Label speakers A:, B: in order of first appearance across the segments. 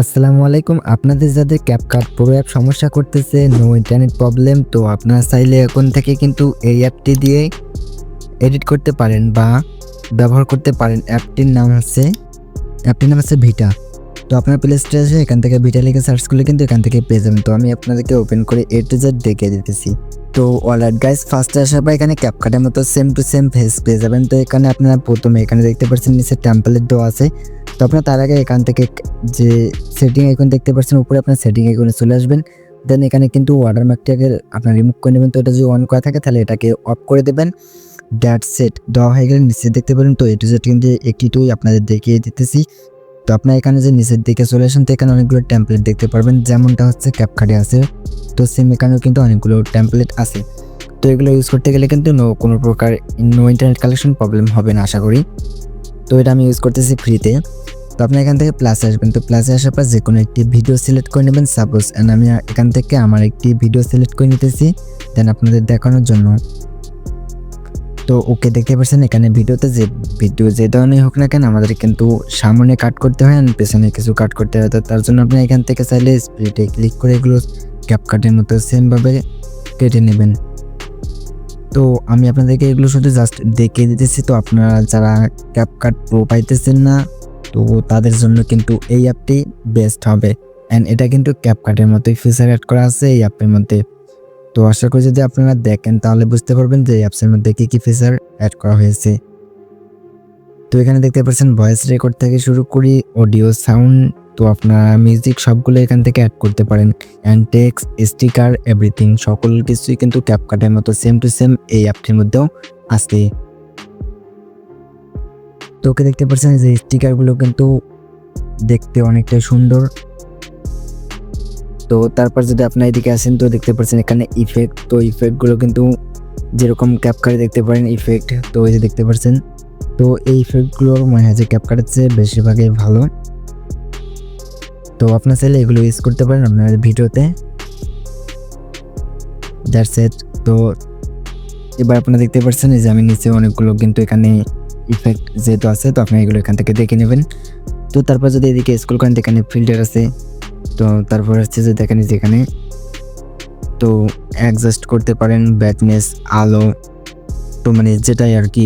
A: আসসালামু আলাইকুম। আপনাদের যাদের ক্যাপকাট পুরো অ্যাপ সমস্যা করতেছে নো ইন্টারনেট প্রবলেম তো আপনারা চাইলে এখন থেকে কিন্তু এই অ্যাপটি দিয়ে এডিট করতে পারেন বা ব্যবহার করতে পারেন। অ্যাপটির নাম হচ্ছে অ্যাপটির নাম হচ্ছে ভিটা তো আপনার প্লে স্টোরে এসে এখান থেকে ভিটা লিখে সার্চ করলে কিন্তু এখান থেকে পেয়ে যাবেন। তো আমি আপনাদেরকে ওপেন করে এ টু জেড দেখে দিতেছি। তো অলরাইট গাইস ফার্স্টে আসার পর এখানে ক্যাপকাটের মতো সেম টু সেম ফেস পেয়ে যাবেন। তো এখানে আপনারা প্রথমে এখানে দেখতে পাচ্ছেন, নিচে টেম্পলেট দেওয়া আছে। তো আপনার তার আগে এখান থেকে যে সেটিং আইকন দেখতে পাচ্ছেন, উপরে আপনার সেটিং আইকনে চলে আসবেন। দেন এখানে কিন্তু ওয়াটারমার্কটাকে আপনার রিমুভ করে নেবেন। তো এটা যদি অন করা থাকে, তাহলে এটাকে অফ করে দেবেন। ড্যাট সেট দেওয়া হয়ে গেলে নিচে দেখতে পারেন তো এটু সেট কিন্তু একটি টুই আপনাদের দেখিয়ে দিতেছি। তো আপনার এখানে যে নিচের দিকে চলে আসেন, তো এখানে অনেকগুলো টেমপ্লেট দেখতে পারবেন। যেমনটা হচ্ছে ক্যাপকার্ডে আছে। তো সেম এখানেও কিন্তু অনেকগুলো টেমপ্লেট আছে। তো এগুলো ইউজ করতে গেলে কিন্তু কোনো প্রকার নো ইন্টারনেট কালেকশন প্রবলেম হবে না, আশা করি। তো এটা আমি ইউজ করতেছি ফ্রিতে তো আপনি এখান থেকে প্লাসে আসবেন। তো প্লাসে আসার পর যে কোনো একটি ভিডিও সিলেক্ট করে নেবেন। সাপোজ অ্যান্ড আমি এখান থেকে আমার একটি ভিডিও সিলেক্ট করে নিতেছি। দেন আপনাদের দেখানোর জন্য। তো ওকে দেখতে পাচ্ছেন এখানে ভিডিওতে যে ভিডিও যে ধরনের হোক না কেন, আমাদের কিন্তু সামনে কাট করতে হয় আর পেছনে কিছু কাট করতে হয়। তো তার জন্য আপনি এখান থেকে চাইলে স্প্লিটে ক্লিক করে এগুলো ক্যাপ কাটের মতো সেমভাবে কেটে নেবেন। তো আমি আপনাদেরকে এগুলো শুধু জাস্ট দেখিয়ে দিতেছি। তো আপনারা যারা ক্যাপ কাট প্রো পাইতেছেন না তো তাদের জন্য কিন্তু এই অ্যাপটি বেস্ট হবে। অ্যান্ড এটা কিন্তু ক্যাপকাটের মতোই ফিচার অ্যাড করা আছে এই অ্যাপের মধ্যে। তো আশা করি যদি আপনারা দেখেন, তাহলে বুঝতে পারবেন যে এই অ্যাপসের মধ্যে কী কী ফিচার অ্যাড করা হয়েছে। তো এখানে দেখতে পাচ্ছেন ভয়েস রেকর্ড থেকে শুরু করি অডিও সাউন্ড তো আপনারা মিউজিক সবগুলো এখান থেকে অ্যাড করতে পারেন। অ্যান্ড টেক্স স্টিকার এভরিথিং সকল কিছুই কিন্তু ক্যাপকাটের মতো সেম টু সেম এই অ্যাপটির মধ্যেও আছে তো ওকে দেখতে পাচ্ছেন যে স্টিকারগুলো কিন্তু দেখতে অনেকটাই সুন্দর। তো তারপর যদি আপনার এদিকে আসেন, তো দেখতে পাচ্ছেন এখানে ইফেক্ট তো ইফেক্টগুলো কিন্তু যেরকম ক্যাপকারে দেখতে পারেন ইফেক্ট তো ওই যে দেখতে পাচ্ছেন তো এই ইফেক্টগুলোর মনে হয় যে ক্যাপকারের চেয়ে বেশিরভাগই ভালো। তো আপনার চাইলে এগুলো ইউজ করতে পারেন আপনার ভিডিওতে। দ্যাটস এট তো এবার আপনারা দেখতে পাচ্ছেন এই যে আমি নিচে অনেকগুলো কিন্তু এখানে ইফেক্ট যেহেতু আছে, তো আপনি এগুলো এখান থেকে দেখে নেবেন। তো তারপর যদি এদিকে স্কুল করেন এখানে ফিল্টার আছে। তো তারপর হচ্ছে যে দেখেন যেখানে তো অ্যাডজাস্ট করতে পারেন ব্যাটনেস আলো। তো মানে যেটাই আর কি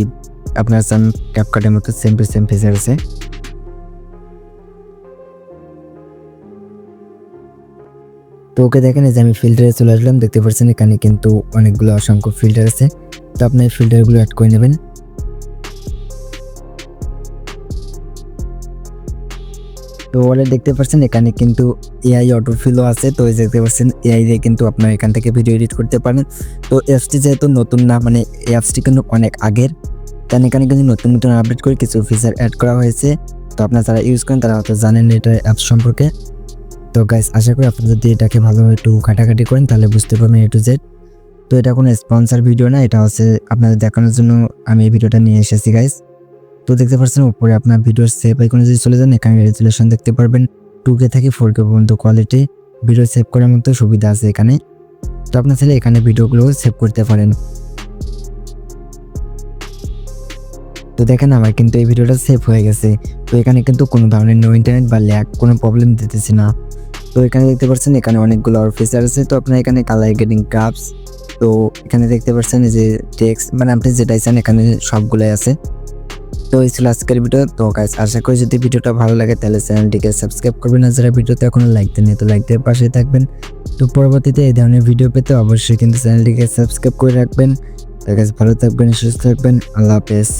A: আপনার চান ক্যাপকাটের মতো সেম টু সেম ফিচার আছে। তো ওকে দেখেন যে আমি ফিল্টারে চলে আসলাম, দেখতে পাচ্ছেন এখানে কিন্তু অনেকগুলো অসংখ্য ফিল্টার আছে। তো আপনি ফিল্টারগুলো অ্যাড করে নেবেন। তো অলরেডি দেখতে পাচ্ছেন, এখানে কিন্তু এআই অটোফিলও আছে। তো দেখতে পাচ্ছেন এআই দিয়ে কিন্তু আপনারা এখান থেকে ভিডিও এডিট করতে পারেন। তো অ্যাপসটি যেহেতু নতুন না মানে অ্যাপসটি কিন্তু অনেক আগের কারণ এখানে কিন্তু নতুন নতুন আপডেট করে কিছু ফিচার অ্যাড করা হয়েছে। তো আপনারা যারা ইউজ করেন, তারা হয়তো জানেন এটা অ্যাপস সম্পর্কে। তো গাইস আশা করি আপনারা যদি এটাকে ভালোভাবে একটু ঘাটাঘাটি করেন, তাহলে বুঝতে পারবেন এ টু জেড তো এটা কোনো স্পন্সার ভিডিও না, এটা হচ্ছে আপনাদের দেখানোর জন্য আমি এই ভিডিওটা নিয়ে এসেছি গাইস তো দেখতে পাচ্ছেন, উপরে আপনার ভিডিওর সেভ আইকনে যদি চলে যান, এখানে রেজুলেশন দেখতে পারবেন। টু কে থেকে ফোর কে পর্যন্ত কোয়ালিটি ভিডিও সেভ করার মতো সুবিধা আছে এখানে। তো আপনার চাইলে এখানে ভিডিওগুলো সেভ করতে পারেন। তো দেখেন, আমার কিন্তু এই ভিডিওটা সেভ হয়ে গেছে। তো এখানে কিন্তু কোনো ধরনের নো ইন্টারনেট বা ল্যাগ কোনো প্রবলেম দিতেছে না। তো এখানে দেখতে পাচ্ছেন, এখানে অনেকগুলো আর ফিচার আছে। তো আপনার এখানে কালার গেটিং গ্রাফস তো এখানে দেখতে পাচ্ছেন যে টেক্সট মানে আপনি যেটাই চান, এখানে সবগুলোই আছে। তো এই ছিল আজকের ভিডিও তো গাইস আশা করি যদি ভিডিওটা ভালো লাগে, তাহলে চ্যানেলটিকে সাবস্ক্রাইব করবেন। না যারা ভিডিওতে এখনও লাইক দেন তো লাইক দিয়ে পাশে থাকবেন। তো পরবর্তীতে এই ধরনের ভিডিও পেতে অবশ্যই কিন্তু চ্যানেলটিকে সাবস্ক্রাইব করে রাখবেন। তো গাইস ভালো থাকবেন, সুস্থ থাকবেন। আল্লাহ হাফেজ।